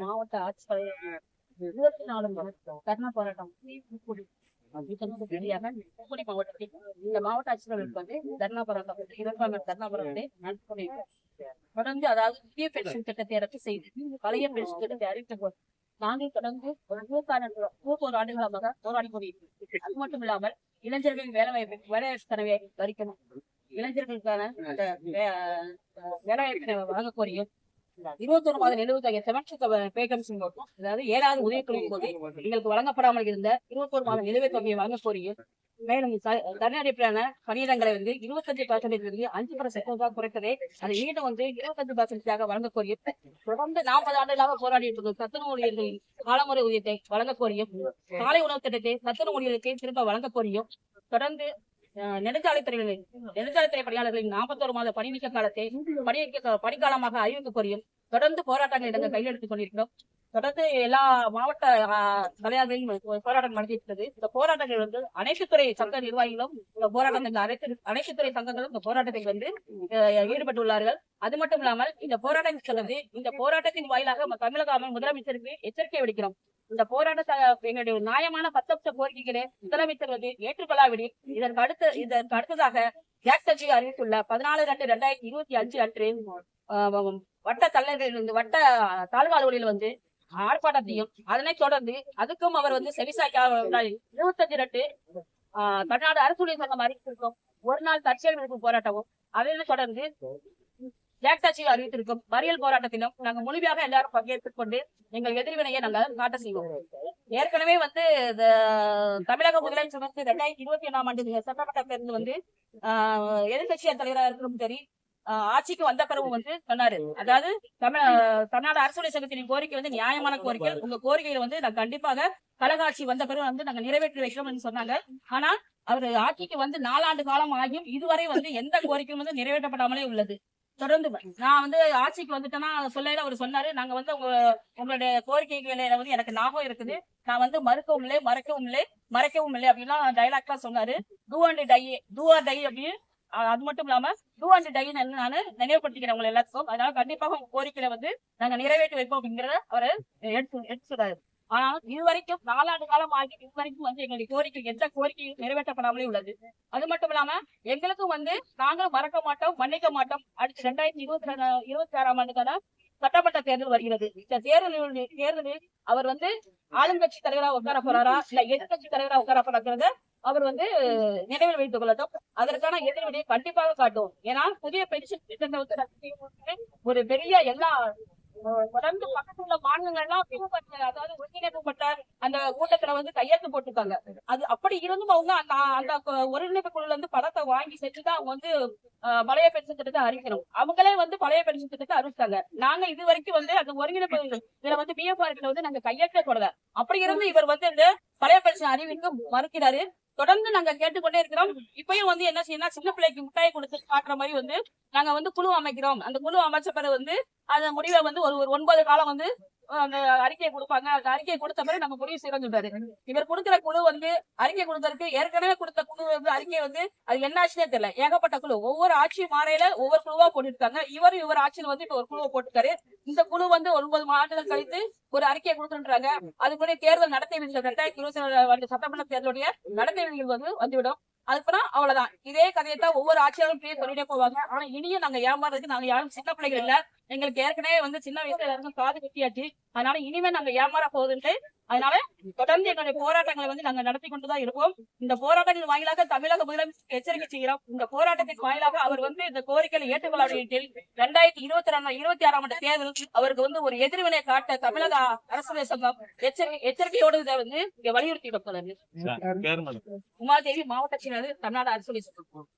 மாவட்ட ஆட்சித்தலைவர் இருபத்தி நாலு கர்ணா போராட்டம் தூத்துக்குடி மாவட்டத்தில் இந்த மாவட்ட ஆட்சித்தலைவருக்கு வந்து தர்ணா போராட்டம் இருபதாம் தர்ணா போராட்டத்தை நடத்தி தொடர்ந்து அதாவது புதிய பென்ஷன் திட்டத்தை ரத்து செய்து பழைய பென்ஷன் திட்டத்தை அறிவித்த நாங்கள் தொடர்ந்து ஒரு நூற்றாண்டு நூறு ஆண்டுகளாக போராடி கொண்டிருக்கிறோம். அது மட்டும் இல்லாமல் இளைஞர்களின் வேலை வாய்ப்பு வேலை வாய்ப்பு இளைஞர்களுக்கான அந்த வேலை வாய்ப்பினை வழங்க கோரியும் இருபத்தொரு மாதம் எழுபத்தி செவன்த் பே கமிஷன் போட்டோம் அதாவது ஏழாவது உதவித்தொகையின் போது எங்களுக்கு வழங்கப்படாமல் இருந்த இருபத்தொரு மாதம் நிலுவைத் தொகையை வழங்க கோரியும். மேலும் த- தனி அடிப்படையான பணியிடங்களை வந்து இருபத்தஞ்சு பர்சன்டேஜ் இருந்து அஞ்சு பர்சன்ட் குறைத்ததை அதை மீண்டும் வந்து இருபத்தஞ்சு பர்சன்டேஜாக வழங்க கோரியும். தொடர்ந்து நாற்பது ஆண்டுகளாக போராடிட்டு இருக்கும் சத்துணவு ஊழியர்களின் காலமுறை ஊதியத்தை வழங்க கோரியும். காலை உணவு திட்டத்தை சத்துணவு ஊழியர்களுக்கு திரும்ப வழங்க கோரியும். தொடர்ந்து அஹ், நெடுஞ்சாலைத்துறை பணியாளர்களின் நாற்பத்தோரு மாத பணி நீக்க காலத்தை பணி பணிக்காலமாக அறிவிக்க கோரியும் தொடர்ந்து போராட்டங்களை நாங்கள் கையில் எடுத்துக் கொண்டிருக்கிறோம். தொடர்ந்து எல்லா மாவட்ட அஹ், தலைவர்களையும் போராட்டம் நடத்தியிருக்கிறது. இந்த போராட்டங்கள் வந்து அனைத்து துறை சங்க நிர்வாகிகளும் இந்த போராட்டம் அனைத்து அனைத்து துறை சங்கங்களும் இந்த போராட்டத்தில் வந்து அஹ், ஈடுபட்டுள்ளார்கள். அது மட்டும் இல்லாமல் இந்த போராட்டம் சொல்லுது இந்த போராட்டத்தின் வாயிலாக தமிழக முதலமைச்சருக்கு எச்சரிக்கை விடுக்கிறோம். இந்த போராட்டத்தை எங்களுடைய நியாயமான பத்தப்த கோரிக்கைகளை முதலமைச்சர் வந்து ஏற்றுக்கொள்ளாவிடில் இதற்கு அடுத்த இதற்கு அடுத்ததாக ஜாக் அறிவித்துள்ள பதினாலு ரெண்டு ரெண்டாயிரத்தி இருபத்தி அஞ்சு அன்று வட்ட தலைவர்கள் வட்ட தாழ்வு அலுவலில் வந்து ஆர்ப்பாட்டத்தையும் அதனை தொடர்ந்து அதுக்கும் அவர் வந்து செவிசாய்க்காக இருபத்தஞ்சு ரெண்டு ஆஹ், தமிழ்நாடு அரசு சங்கம் அறிவித்திருக்கும் ஒரு நாள் தற்செயல் விடுப்பு போராட்டமும் அதனை தொடர்ந்து ஜாக் சாட்சியில் அறிவித்திருக்கும் மறியல் போராட்டத்திலும் நாங்கள் முழுமையாக எல்லாரும் பங்கேற்றுக் கொண்டு எங்கள் எதிர்வினையை நாங்கள் காட்ட செய்வோம். ஏற்கனவே வந்து தமிழக முதலமைச்சர் வந்து ரெண்டாயிரத்தி இருபத்தி ஒண்ணாம் ஆண்டு சட்டமன்ற தேர்தல் வந்து ஆஹ், தலைவராக இருக்கிறதும் சரி ஆட்சிக்கு வந்த பிறகு வந்து சொன்னாரு. அதாவது தமிழ் தமிழ்நாடு அரசுடைய சங்கத்தின் கோரிக்கை வந்து நியாயமான கோரிக்கை. உங்க கோரிக்கையில வந்து நான் கண்டிப்பாக கலகாட்சி வந்த பிறகு வந்து நாங்க நிறைவேற்றி வைக்கிறோம் சொன்னாங்க. ஆனா அவர் ஆட்சிக்கு வந்து நாலாண்டு காலம் ஆகியும் இதுவரை வந்து எந்த கோரிக்கையும் வந்து நிறைவேற்றப்படாமலே உள்ளது. தொடர்ந்து நான் வந்து ஆட்சிக்கு வந்துட்டேன்னா சொல்லையில அவர் சொன்னாரு. நாங்க வந்து உங்க உங்களுடைய கோரிக்கைகளை வந்து எனக்கு ஞாபகம் இருக்குது. நான் வந்து மறுக்கவும் இல்லை மறைக்கவும் இல்லை மறைக்கவும் இல்லை அப்படின்லாம் டைலாக்லாம் சொன்னாரு. Do and die do or die அப்படின்னு அது மட்டும் இல்லாம டூ அண்ட் டை நான் நினைவுபடுத்திக்கிறேன் உங்களை எல்லாத்துக்கும். அதனால கண்டிப்பாக உங்க கோரிக்கையில வந்து நாங்க நிறைவேற்றி வைப்போம் அப்படிங்கிறத அவர் எடுத்து எடுத்து சொல்றாரு ஆனால் இதுவரைக்கும் நாலாண்டு காலம் ஆகி இதுவரைக்கும் வந்து எங்களுடைய கோரிக்கை எந்த கோரிக்கையும் நிறைவேற்றப்படாமலே உள்ளது. அது மட்டும் இல்லாம எங்களுக்கும் வந்து நாங்களும் மறக்க மாட்டோம் மன்னிக்க மாட்டோம். அடுத்து ரெண்டாயிரத்தி இருபத்தி இருபத்தி ஆறாம் ஆண்டுக்கான சட்டமன்ற தேர்தல் வருகிறது. இந்த தேர்தலில் தேர்தலில் அவர் வந்து ஆளுங்கட்சி தலைவரா உட்கார போறாரா? இல்ல எதிர்கட்சி தலைவரா உட்கார போறாங்கிறத அவர் வந்து நினைவில் வைத்துக் கொள்ளட்டும். அதற்கான எதிர்வினை கண்டிப்பாக காட்டும் ஏன்னா புதிய பென்ஷன் திட்டத்தை ஒரு பெரிய எல்லா தொடர்ந்து பக்கத்துல உள்ள மாநிலங்கள்லாம் பின்பற்ற அதாவது ஒருங்கிணைக்கப்பட்ட அந்த கூட்டத்துல வந்து கையெழுத்து போட்டிருக்காங்க. அது அப்படி இருந்தும் அவங்க அந்த அந்த ஒருங்கிணைப்பு குழுல இருந்து பணத்தை வாங்கி செஞ்சுதான் அவங்க வந்து பழைய பென்ஷன் திட்டத்தை அறிவிக்கணும். அவங்களே வந்து பழைய பென்ஷன் திட்டத்தை அறிவிச்சாங்க நாங்க இது வரைக்கும் வந்து அந்த ஒருங்கிணைப்பு இதுல வந்து பிஎஃப்ஆர்ல வந்து நாங்க கையெழுத்தே போடல. அப்படி இருந்து இவர் வந்து இந்த பழைய பென்ஷன் அறிவிக்க மறுக்கிறாரு. தொடர்ந்து நாங்க கேட்டுக்கொண்டே இருக்கிறோம். இப்பயும் வந்து என்ன செய்யணும் சின்ன பிள்ளைக்கு முட்டாய் கொடுத்து காட்டுற மாதிரி வந்து நாங்க வந்து குழு அமைக்கிறோம். அந்த குழு அமைச்ச பிறகு வந்து அந்த முடிவை வந்து ஒரு ஒரு ஒன்பது காலம் வந்து அந்த அறிக்கையை கொடுப்பாங்க. அந்த அறிக்கையை கொடுத்த மாதிரி நம்ம முடிவு செய்யறோம் சொல்றாரு. இவர் கொடுக்கிற குழு வந்து அறிக்கை கொடுத்ததுக்கு ஏற்கனவே கொடுத்த குழு வந்து அறிக்கை வந்து அது என்ன ஆச்சுன்னே தெரியல. ஏகப்பட்ட குழு. ஒவ்வொரு ஆட்சி மாறையில ஒவ்வொரு குழுவா போட்டுருக்காங்க. இவர் இவர் ஆட்சியில் வந்து இப்ப ஒரு குழுவை போட்டுருக்காரு. இந்த குழு வந்து ஒன்பது ஆண்டுகள் கழித்து ஒரு அறிக்கையை கொடுத்துன்றாங்க அதுக்குரிய தேர்தல் நடத்தை விதிகள் ரெண்டாயிரத்தி இருபத்தி நாலு சட்டமன்ற தேர்தலுடைய நடத்தை விதிகள் வந்து வந்துவிடும். அதுக்கப்புறம் அவ்வளவுதான். இதே கதையை தான் ஒவ்வொரு ஆட்சியாளரும் பேர் சொல்லிட்டே போவாங்க. ஆனா இனியும் நாங்க ஏமாறதுக்கு நாங்க யாரும் சின்ன பிள்ளைகள் இல்ல. எங்களுக்கு ஏற்கனவே வந்து சின்ன வயசுல எல்லாருக்கும் காது குத்தியாச்சு. அதனால இனிமே நாங்க ஏமாற போகுதுன்ட்டு அதனால தொடர்ந்து எங்களுடைய போராட்டங்களை வந்து நாங்க நடத்தி கொண்டுதான் இருப்போம். இந்த போராட்டங்கள் வாயிலாக தமிழக முதலமைச்சர் எச்சரிக்கை செய்கிறோம் இந்த போராட்டத்தின் வாயிலாக அவர் வந்து இந்த கோரிக்கையை ஏற்றுக்கொள்ளாவிட்டில் ரெண்டாயிரத்தி இருபத்தி ரெண்டு இருபத்தி ஆறாம் ஆண்டு தேர்தல் அவருக்கு வந்து ஒரு எதிர்வினை காட்ட தமிழக அரசு சங்கம் எச்சரிக்கை எச்சரிக்கையோடு இதை வந்து இங்க வலியுறுத்தி உமாதேவி மாவட்ட செயலாளர் தமிழ்நாடு அரசு சங்கம்.